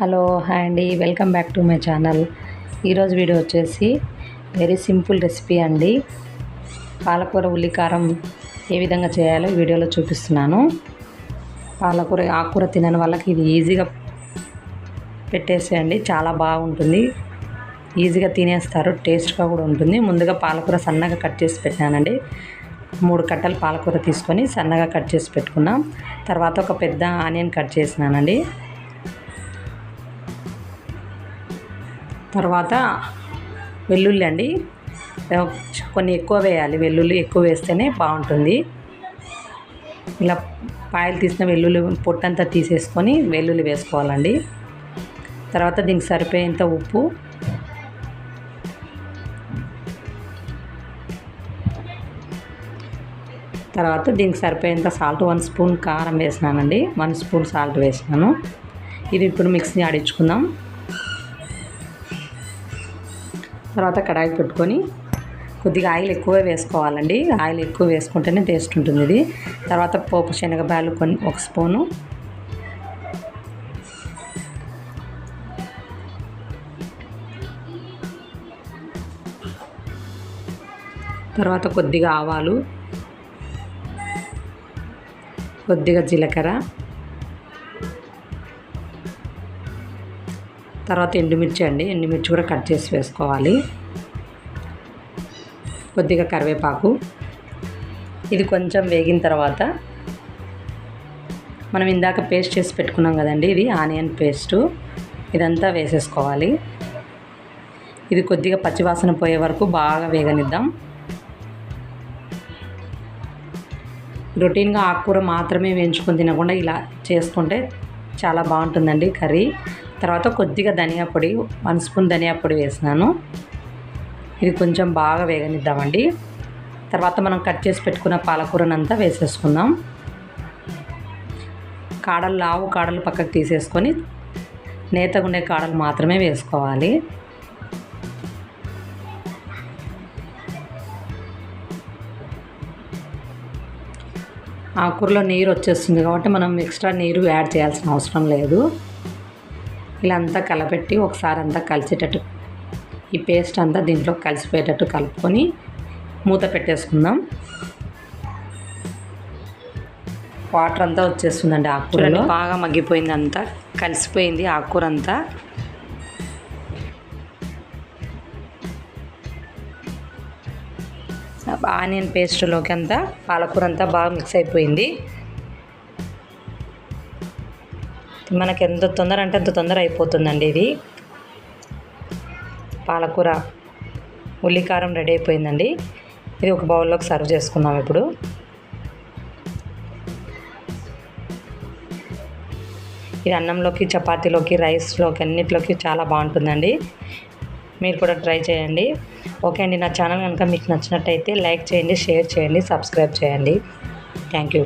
Hello hi అండి. Welcome back to my channel. ఈరోజు video వచ్చేసి వెరీ సింపుల్ రెసిపీ అండి. పాలకూర ఉల్లికారం ఏ విధంగా చేయాలో వీడియోలో చూపిస్తున్నాను. పాలకూర ఆకుకూర తినని వాళ్ళకి ఇది ఈజీగా పెట్టేసేయండి. చాలా బాగుంటుంది. ఈజీగా తినేస్తారు. టేస్ట్గా కూడా ఉంటుంది. ముందుగా పాలకూర సన్నగా కట్ చేసి పెట్టానండి. మూడు కట్టలు పాలకూర తీసుకొని సన్నగా కట్ చేసి పెట్టుకున్నాం. తర్వాత ఒక పెద్ద ఆనియన్ కట్ చేసినానండి. తర్వాత వెల్లుల్లి అండి. కొన్ని ఎక్కువ వేయాలి. వెల్లుల్లి ఎక్కువ వేస్తేనే బాగుంటుంది. ఇలా పాయలు తీసిన వెల్లుల్లి పొట్టంతా తీసేసుకొని వెల్లుల్లి వేసుకోవాలండి. తర్వాత దీనికి సరిపోయేంత ఉప్పు. తర్వాత దీనికి సరిపోయేంత సాల్ట్ వన్ స్పూన్ కారం వేసినానండి. వన్ స్పూన్ సాల్ట్ వేసినాను. ఇది ఇప్పుడు మిక్సీ ఆడించుకుందాం. తర్వాత కడాయి పెట్టుకొని కొద్దిగా ఆయిల్ ఎక్కువే వేసుకోవాలండి. ఆయిల్ ఎక్కువ వేసుకుంటేనే టేస్ట్ ఉంటుంది ఇది. తర్వాత పోపు శనగబాయలు కొన్ని ఒక స్పూను. తర్వాత కొద్దిగా ఆవాలు కొద్దిగా జీలకర్ర. తర్వాత ఎండుమిర్చి అండి. ఎండుమిర్చి కూడా కట్ చేసి వేసుకోవాలి. కొద్దిగా కరివేపాకు. ఇది కొంచెం వేగిన తర్వాత మనం ఇందాక పేస్ట్ చేసి పెట్టుకున్నాం కదండి ఇది ఆనియన్ పేస్టు. ఇదంతా వేసేసుకోవాలి. ఇది కొద్దిగా పచ్చివాసన పోయే వరకు బాగా వేగనిద్దాం. రొటీన్గా ఆకుకూర మాత్రమే వేయించుకొని తినకుండా ఇలా చేసుకుంటే చాలా బాగుంటుందండి కర్రీ. తర్వాత కొద్దిగా ధనియా పొడి వన్ స్పూన్ ధనియా పొడి వేసినాను. ఇది కొంచెం బాగా వేగనిద్దామండి. తర్వాత మనం కట్ చేసి పెట్టుకున్న పాలకూరనంతా వేసేసుకుందాం. కాడలు లావు కాడలు పక్కకు తీసేసుకొని నేతగుండే కాడలు మాత్రమే వేసుకోవాలి. ఆకుకూరలో నీరు వచ్చేస్తుంది కాబట్టి మనం ఎక్స్ట్రా నీరు యాడ్ చేయాల్సిన అవసరం లేదు. ఇలా అంతా కలపెట్టి ఒకసారి అంతా కలిసేటట్టు ఈ పేస్ట్ అంతా దీంట్లో కలిసిపోయేటట్టు కలుపుకొని మూత పెట్టేసుకుందాం. వాటర్ అంతా వచ్చేస్తుందండి ఆకుకూరలో. బాగా మగ్గిపోయింది అంతా కలిసిపోయింది ఆకుకూర అంతా ఆనియన్ పేస్ట్లోకి అంతా పాలకూర అంతా బాగా మిక్స్ అయిపోయింది. మనకి ఎంత తొందర అంటే అంత తొందర అయిపోతుందండి ఇది. పాలకూర ఉల్లికారం రెడీ అయిపోయిందండి. ఇది ఒక బౌల్లోకి సర్వ్ చేసుకుందాం ఇప్పుడు. ఇది అన్నంలోకి చపాతీలోకి రైస్లోకి అన్నిటిలోకి చాలా బాగుంటుందండి. మీరు కూడా ట్రై చేయండి. ఓకే అండి నా ఛానల్ కనుక మీకు నచ్చినట్టయితే లైక్ చేయండి షేర్ చేయండి సబ్స్క్రైబ్ చేయండి. Thank you.